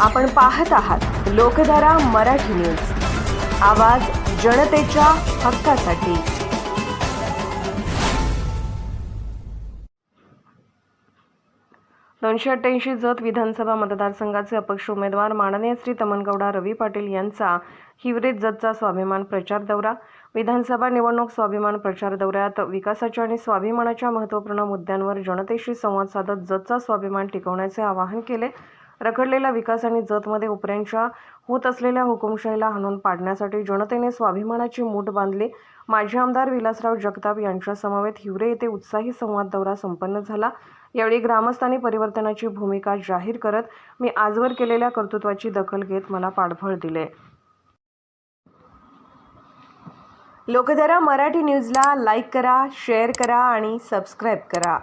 आपण पाहत आहात लोकधारा मराठी न्यूज. आवाज जनतेच्या हक्कासाठी. दोनशे अठ्ठ्याऐंशी जत विधानसभा मतदारसंघाचे अपक्ष उमेदवार माननीय श्री तमनगौडा रवी पाटील यांचा हिवरेज जतचा स्वाभिमान प्रचार दौरा. विधानसभा निवडणूक स्वाभिमान प्रचार दौऱ्यात विकासाच्या आणि स्वाभिमानाच्या महत्त्वपूर्ण मुद्द्यांवर जनतेशी संवाद साधत जतचा स्वाभिमान टिकवण्याचे आवाहन केले. रखडलेला विकास आणि जतमध्ये उपऱ्यांच्या होत असलेल्या हुकुमशाहीला हाणून पाडण्यासाठी जनतेने स्वाभिमानाची मूठ बांधली. माजी आमदार विलासराव जगताप यांच्या समवेत हिवरे येथे उत्साही संवाद दौरा संपन्न झाला. यावेळी ग्रामस्थांनी परिवर्तनाची भूमिका जाहीर करत मी आजवर केलेल्या कर्तृत्वाची दखल घेत मला पाठबळ दिले. लोकधारा मराठी न्यूजला लाईक करा शेअर करा आणि सबस्क्राईब करा.